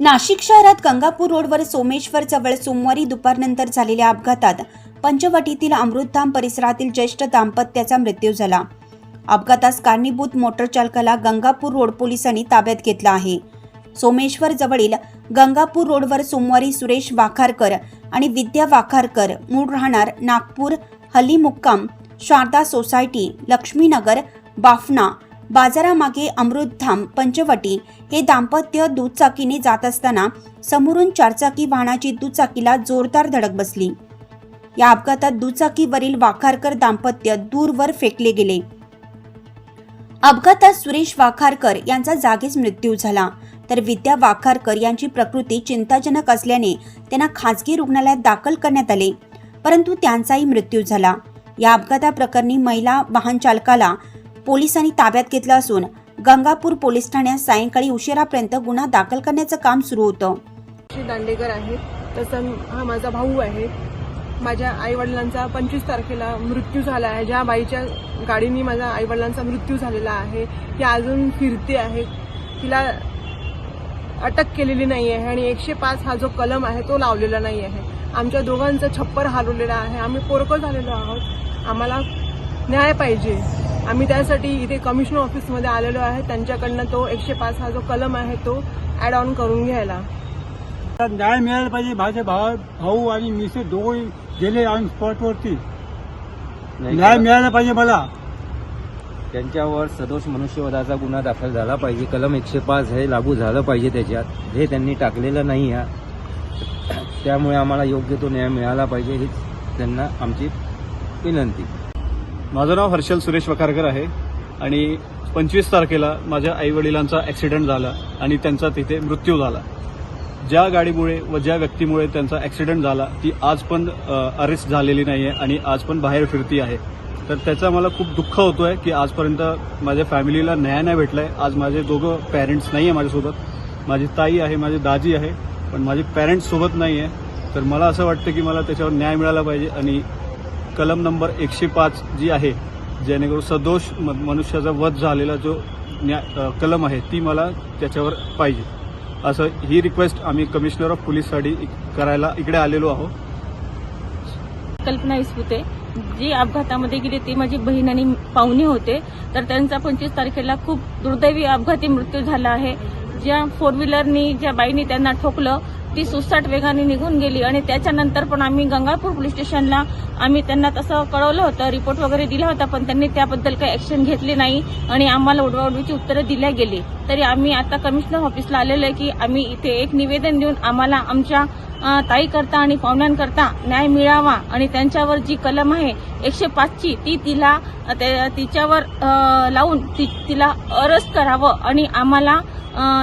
नाशिक शहरात गंगापूर रोडवर सोमेश्वर जवळ सोमवारी दुपारनंतर झालेल्या अपघातात पंचवटीतील अमृतधाम परिसरातील ज्येष्ठ दाम्पत्याचा मृत्यू झाला. अपघातास कारणीभूत मोटर चालकाला गंगापूर रोड पोलिसांनी ताब्यात घेतला आहे. सोमेश्वर जवळील गंगापूर रोडवर सोमवारी सुरेश वाखारकर आणि विद्या वाखारकर मूळ राहणार नागपूर हल्ली मुक्काम शारदा सोसायटी लक्ष्मीनगर बाफना बाजारामागे अमृतधाम पंचवटी हे दाम्पत्य दुचाकीने जात असताना समोरून चारचाकी वाहनाची दुचाकीला जोरदार धडक बसली. या अपघातात दुचाकीवरील वाखारकर दाम्पत्य दूरवर फेकले गेले. अपघातात सुरेश वाखारकर यांचा जागीच मृत्यू झाला. तर विद्या वाखारकर यांची प्रकृती चिंताजनक असल्याने त्यांना खासगी रुग्णालयात दाखल करण्यात आले. परंतु त्यांचाही मृत्यू झाला. या अपघाताप्रकरणी महिला वाहन चालकाला पोलिसांनी ताब्यात घेतलं असून गंगापूर पोलीस ठाण्यात सायंकाळी उशिरापर्यंत गुन्हा दाखल करण्याचं काम सुरू होतं. श्री दांडेकर आहे तसं हा माझा भाऊ आहे. माझ्या आईवडिलांचा पंचवीस तारखेला मृत्यू झाला आहे. ज्या बाईच्या गाडीने माझ्या आईवडिलांचा मृत्यू झालेला आहे. ती अजून फिरते आहे. तिला अटक केलेली नाही आहे आणि एकशे पाच हा जो कलम आहे तो लावलेला नाही आहे. आमच्या दोघांचं छप्पर हरवलेलं आहे. आम्ही पोरकं झालेलो आहोत. आम्हाला न्याय पाहिजे. आम्ही त्यासाठी इथे कमिशनर ऑफिसमध्ये आलेलो आहे. त्यांच्याकडनं तो एकशे पाच हा जो कलम आहे तो ऍड ऑन करून घ्यायला. तर न्याय मिळायला पाहिजे. माझे भाव भाऊ आणि मिसे दोघे गेले ऑन स्पॉटवरती नाही न्याय? मिळायला पाहिजे मला. त्यांच्यावर सदोष मनुष्यवधाचा गुन्हा दाखल झाला पाहिजे. कलम एकशे पाच हे लागू झालं पाहिजे त्याच्यात. हे त्यांनी टाकलेलं नाही आहे. त्यामुळे आम्हाला योग्य तो न्याय मिळाला पाहिजे हीच त्यांना आमची विनंती. माझं नाव हर्षल सुरेश वखारकर आहे आणि पंचवीस तारखेला माझ्या आईवडिलांचा ॲक्सिडेंट झाला आणि त्यांचा तिथे मृत्यू झाला. ज्या गाडीमुळे व ज्या व्यक्तीमुळे त्यांचा ॲक्सिडेंट झाला ती आज पण अरेस्ट झालेली नाही आहे आणि आज पण बाहेर फिरती आहे. तर त्याचा मला खूप दुःख होतो आहे की आजपर्यंत माझ्या फॅमिलीला न्याय नाही भेटला आहे आज माझे दोघं पॅरेंट्स नाही आहे माझ्यासोबत. माझी ताई आहे माझी दाजी आहे पण माझे पॅरेंट्ससोबत नाही आहे तर मला असं वाटतं की मला त्याच्यावर न्याय मिळाला पाहिजे आणि कलम नंबर एकशे पाच जी आहे जेणेकरून सदोष म- मनुष्याचा वध झालेला जो न्या कलम आहे ती मला त्याच्यावर पाहिजे. असं ही रिक्वेस्ट आम्ही कमिशनर ऑफ पोलीससाठी करायला इकडे आलेलो आहोत. कल्पना विस्पुते. जी अपघातामध्ये गेली ती माझी बहीण आणि पाहुणे होते. तर त्यांचा पंचवीस तारखेला खूप दुर्दैवी अपघाती मृत्यू झाला आहे. ज्या फोर व्हीलरनी ज्या बाईनी त्यांना ठोकलं ती सुसाट वेगाने निघून गेली आणि त्याच्यानंतर पण आम्ही गंगापूर पोलीस स्टेशनला आम्ही त्यांना तसं कळवलं होतं रिपोर्ट वगैरे दिला होता पण त्यांनी त्याबद्दल काही ऍक्शन घेतली नाही आणि आम्हाला उडवाउडवीची उत्तरं दिल्या गेली. तरी आम्ही आता कमिशनर ऑफिसला आलेलो आहे की आम्ही इथे एक निवेदन देऊन आम्हाला आमच्या ताईकरता आणि पाहुण्यांकरता न्याय मिळावा आणि त्यांच्यावर जी कलम आहे एकशे पाचची ती तिला ते- तिच्यावर लावून ती तिला अरेस्ट करावं आणि आम्हाला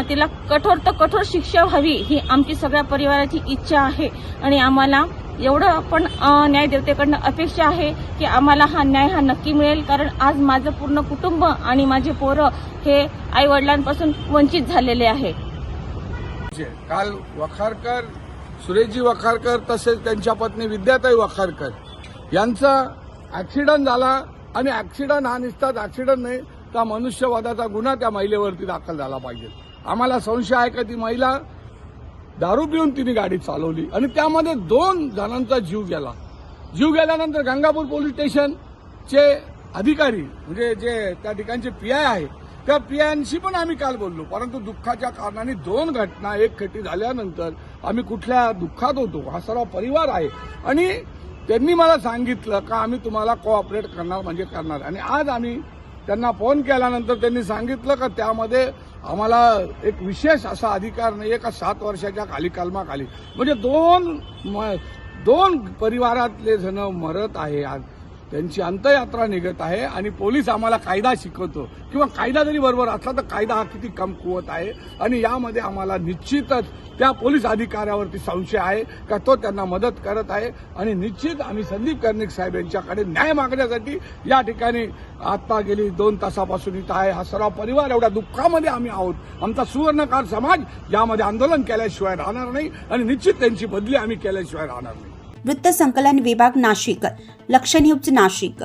तिला कठोर तर कठोर शिक्षा व्हावी ही आमची सगळ्या परिवाराची इच्छा आहे. आणि आम्हाला एवढं पण अ, न्यायदेवतेकडनं अपेक्षा आहे की आम्हाला हा न्याय हा नक्की मिळेल कारण आज माझं पूर्ण कुटुंब आणि माझे पोरं हे आई वडिलांपासून वंचित झालेले आहे. काल वखारकर सुरेशजी वखारकर तसेच त्यांच्या पत्नी विद्याताई वखारकर यांचा ऍक्सिडेंट झाला आणि ऍक्सिडेंट हा निसतात ऍक्सिडेंट नाही त्या मनुष्यवादाचा गुन्हा त्या महिलेवरती दाखल झाला पाहिजे? आम्हाला संशय आहे का ती महिला दारू पिऊन तिने गाडी चालवली आणि त्यामध्ये दोन जणांचा जीव गेला. जीव गेल्यानंतर गंगापूर पोलीस स्टेशनचे अधिकारी म्हणजे जे त्या ठिकाणचे पीआय आहे त्या पीआयशी पण आम्ही काल बोललो. परंतु दुःखाच्या कारणाने दोन घटना एक खटी झाल्यानंतर आम्ही कुठल्या दुःखात होतो? हा सर्व परिवार आहे. आणि त्यांनी मला सांगितलं का आम्ही तुम्हाला कोऑपरेट करणार म्हणजे करणार. आणि आज आम्ही त्यांना फोन केल्यानंतर त्यांनी सांगितलं का त्यामध्ये आम्हाला एक विशेष असा अधिकार नाहीये का सात वर्षाच्या खाली कलमाखाली. म्हणजे दोन म- दोन परिवारातले जण मरत आहे आज. त्यांची अंतयात्रा निघत आहे आणि पोलीस आम्हाला कायदा शिकवतो. किंवा कायदा जरी बरोबर असला तर कायदा हा किती कमकुवत आहे? आणि यामध्ये आम्हाला निश्चितच त्या पोलीस अधिकाऱ्यावरती संशय आहे का तो त्यांना मदत करत आहे? आणि निश्चित आम्ही संदीप कर्णिक साहेब यांच्याकडे न्याय मागण्यासाठी या ठिकाणी आत्ता गेली दोन तासापासून इथं आहे. हा सर्व परिवार एवढ्या दुःखामध्ये आम्ही आहोत. आमचा सुवर्णकार समाज यामध्ये आंदोलन केल्याशिवाय राहणार नाही आणि निश्चित त्यांची बदली आम्ही केल्याशिवाय राहणार नाही. वृत्त संकलन विभाग नाशिक लक्ष न्यूज नाशिक.